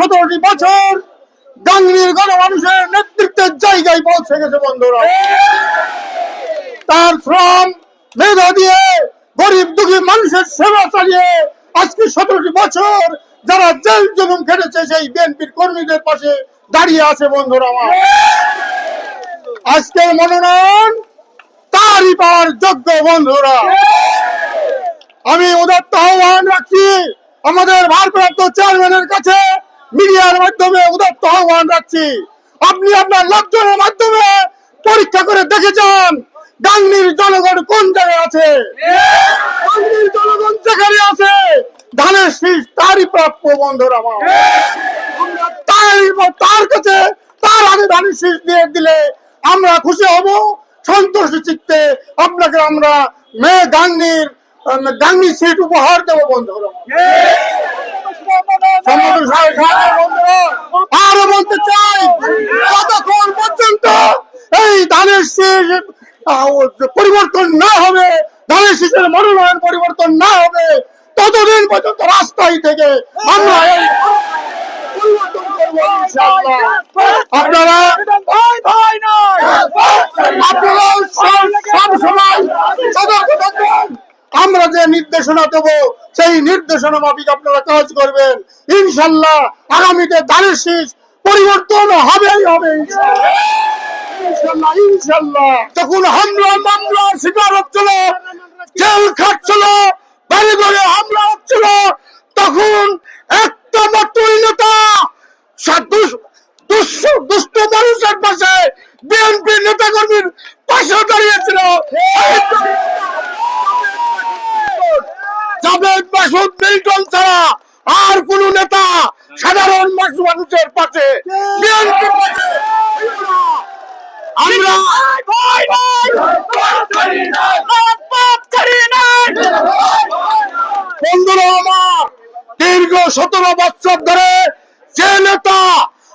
সতেরোটি বছর গাঙ্গির গণমানুষের নেতৃত্বের জায়গায় পৌঁছে গেছে, বন্ধুরা। তার শ্রম, মেধা দিয়ে গরিব দুঃখী মানুষের সেবা চালিয়ে আজকে সতেরোটি বছর যারা জেল জুলুম খেটেছে, সেই বিএনপির কর্মীদের পাশে দাঁড়িয়ে আছে, বন্ধুরা আমার। আজকের মনোনয়ন তারই পাওয়ার যোগ্য, বন্ধুরা। আমি উদাত্ত আহ্বান রাখছি আমাদের ভারপ্রাপ্ত চেয়ারম্যানের কাছে। মিডিয়ার মাধ্যমে উদাত্ত আহ্বান রাখছি। আপনি আপনার লোকজনের মাধ্যমে পরীক্ষা করে দেখে যান গাঙ্গির জনগণ কোন জায়গায় আছে? গাঙ্গির জনগণ যেখানে আছে, ধানের শীষ তারই প্রাপ্য বন্ধুরা আমার। তারই তার কাছে তার আগে ধানের শীষ দিয়ে দিলে আমরা খুশি হব সন্তোষ চিত্তে আপনাকে আমরা মেয়ে গাঙ্গির গাঙ্গি সিট উপহার দেবো বন্ধুরা। আরও বলতে চাই কতক্ষণ পর্যন্ত এই ধানের শীষ পরিবর্তন না হবে ধানের শীষের মনোনয়ন পরিবর্তন না হবে ততদিন পর্যন্ত রাস্তায় থেকে আমরা এই। আপনারা সব সময় আমরা যে নির্দেশনা দেব সেই নির্দেশনা মাফিক আপনারা কাজ করবেন। ইনশাল্লাহ আগামীতে ধানের শীষ পরিবর্তন হবেই হবে ইনশাল্লাহ। ইনশাল্লাহ ইনশাল্লাহ। তখন হামলা শিকার হচ্ছিল জেল খাটছিল বাড়ি ঘরে হামলা হচ্ছিল তখন একটা মাত্রই নেতা সা- দুষ- দুষ্ট দুষ্ট মানুষের পাশে বিএনপি নেতা কর্মীর পাশে দাঁড়িয়েছিল। জাভেদ মাসুদ মিল্টন ছাড়া আর কোন নেতা সাধারণ মানুষ মানুষের পাশে। আমরা বন্ধুরা আমার দীর্ঘ সতেরো বছর ধরে যে নেতা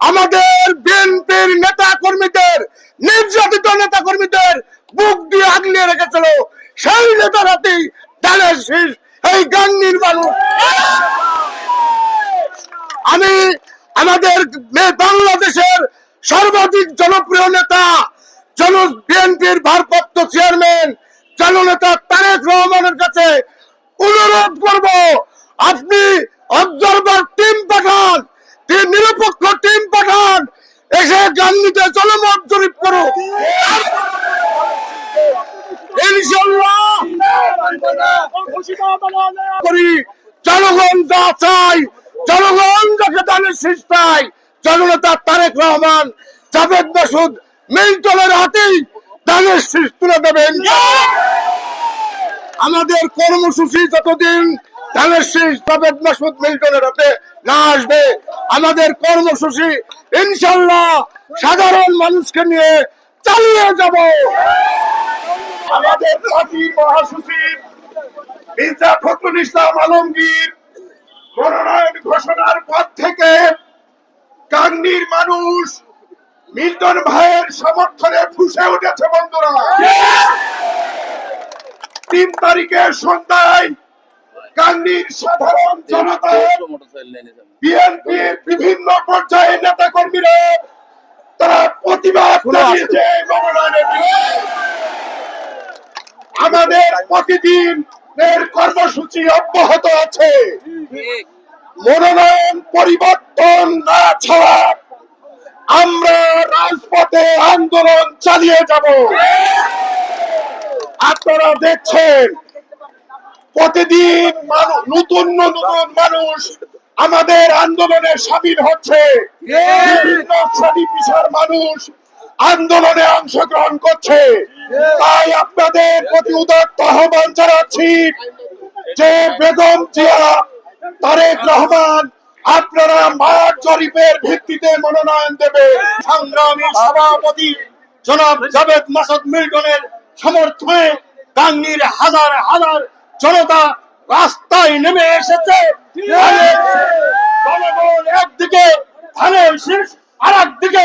আমাদের বিএনপির নেতা কর্মীদের নির্যাতিত নেতা কর্মীদের বুক দিয়ে আগলিয়ে রেখেছিল সেই নেতার হাতেই ডালের শীষ এই গাঙ্গির মানুষ আমি আমাদের বাংলাদেশের সর্বাধিক জনপ্রিয় নেতা, জন বিএনপির ভারপ্রাপ্ত চেয়ারম্যান, জননেতা তারেক রহমানের কাছে অনুরোধ করব, আপনি অবজারভার টিম পাঠান টি- নিরপেক্ষ টিম পাঠান এসে গান্ধীতে জনমত জরিপ করো ইনশাল্লাহ করি। জনগণ যা চাই, জনগণ যাকে তারেক রহমান, জাভেদ মাসুদ মিল্টনের হাতেই তুলে দেবেন। আমাদের কর্মসূচি যতদিন ধানের শীষ জাভেদ মাসুদ মিল্টনের হাতে না আসবে, আমাদের কর্মসূচি ইনশাল্লাহ সাধারণ মানুষকে নিয়ে চালিয়ে যাব। আমাদের মহাসচিব মির্জা ফখরুল ইসলাম আলমগীর মনোনয়ন ঘোষণার পর থেকে কান্নির মানুষ মিল্টন ভাইয়ের সমর্থনে ফুসে উঠেছে বন্ধুরা। তিন তারিখের সন্ধ্যায় কান্নির সাধারণ জনতা বিএনপির বিভিন্ন পর্যায়ে নেতা কর্মীরা তারা প্রতিবাদ জানিয়েছে মনোনয়নের আমাদের প্রতিদিন এর কর্মসূচি অব্যাহত আছে। মনোনয়ন পরিবর্তন না ছাড়া আমরা রাজপথে আন্দোলন চালিয়ে যাব। আপনারা দেখছেন প্রতিদিন নতুন নতুন মানুষ আমাদের আন্দোলনে সামিল হচ্ছে। বিভিন্ন শ্রেণি পেশার মানুষ আন্দোলনে অংশগ্রহণ করছে। তাই আপনাদের প্রতি উদাত্ত আহ্বান জানাচ্ছি যে বেগম জিয়া তারেক রহমান আপনারা মাঠ জরিপের ভিত্তিতে মনোনয়ন দেবে। সংগ্রামী সভাপতি জনাব জাভেদ মাসুদ মিল্টনের সমর্থনে গাঙ্গির হাজার হাজার জনতা রাস্তায় নেমে এসেছে। জনগণ একদিকে ধানের শীষ আর একদিকে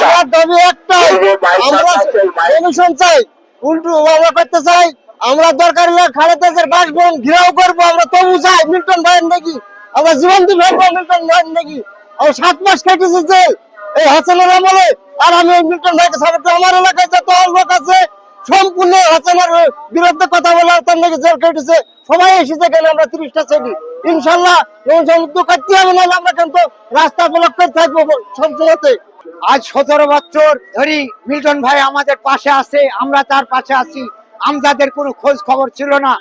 আমার দাবি একটাই আমরা চাই উল্টো আমরা করতে চাই আমরা দরকার হলে খালেদাসের বাসভবন ঘিরাও করব আমরা তবু চাই মিল্টন ভাইয়ের নাকি আমরা জীবন দিয়ে ফেলব মিল্টন ভাইয়ের নাকি। আমার সাত মাস কেটেছে যে এই হাসানের আমলে আর আমি মিল্টন ভাইকে সাপোর্ট আমার এলাকায় যত লোক আছে সম্পূর্ণ বিরুদ্ধে কথা বলে তার নাকি জেল সবাই এসেছে আমরা তিরিশটা শ্রেণি ইনশাল্লাহ হবে না আমরা কিন্তু রাস্তা ব্লক করে থাকব আজ সতেরো বছর ধরি মিল্টন ভাই আমাদের পাশে আছে, আমরা তার পাশে আছি। আমাদের কোনো খোঁজ খবর ছিল না।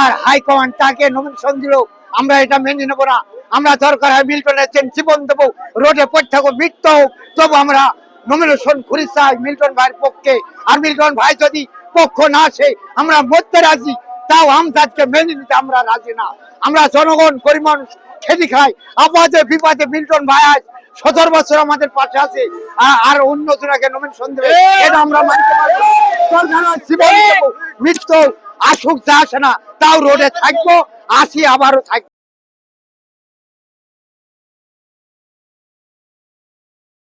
আর হাইকমান্ড তাকে নমিনেশন দিল, আমরা এটা মেনে নেব না। আমরা দরকার হয় মিল্টনের জীবন দেবো, রোডে পড়ে থাকব মৃত্যু হোক, তবু আমরা নমিনেশন ঘুরি চাই, মিল্টন ভাইয়ের পক্ষে। আর মিল্টন ভাই যদি পক্ষ না আসে, আমরা মরতে রাজি। তাও আমদাদকে মেনে নিতে আমরা রাজি না। আমরা জনগণ, গরিব মানুষ খেতে খাই। আপাতে বিপাদে মিল্টন ভাই আজ সতেরো বছর আমাদের পাশে আছে। আর- অন্য জনাকে নমিনেশন দেবে, এটা আমরা মানতে পারব মৃত্যু আসুক, যা আসে না, তাও রোডে থাকব, আসি আবারও থাকব।